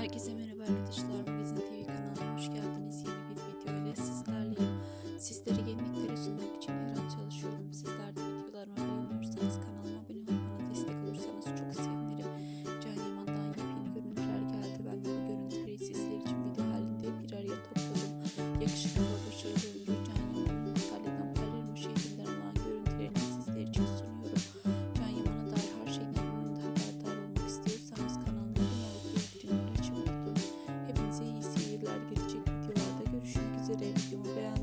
Herkese merhaba arkadaşlar. Magazin TV kanalına hoş geldiniz. Yeni bir video ile sizlerleyim. Sizlere yenilikleri sunmak için her an çalışıyorum. Sizler de videolarımı beğeniyorsanız kanalıma abone olup bana destek olursanız çok sevinirim. Can Yaman'dan yepyeni görüntüler geldi. Ben de bu görüntüleri sizler için video halinde bir araya topladım. Yakışıklı ileriki videolarda görüşmek üzere. Videomu beğen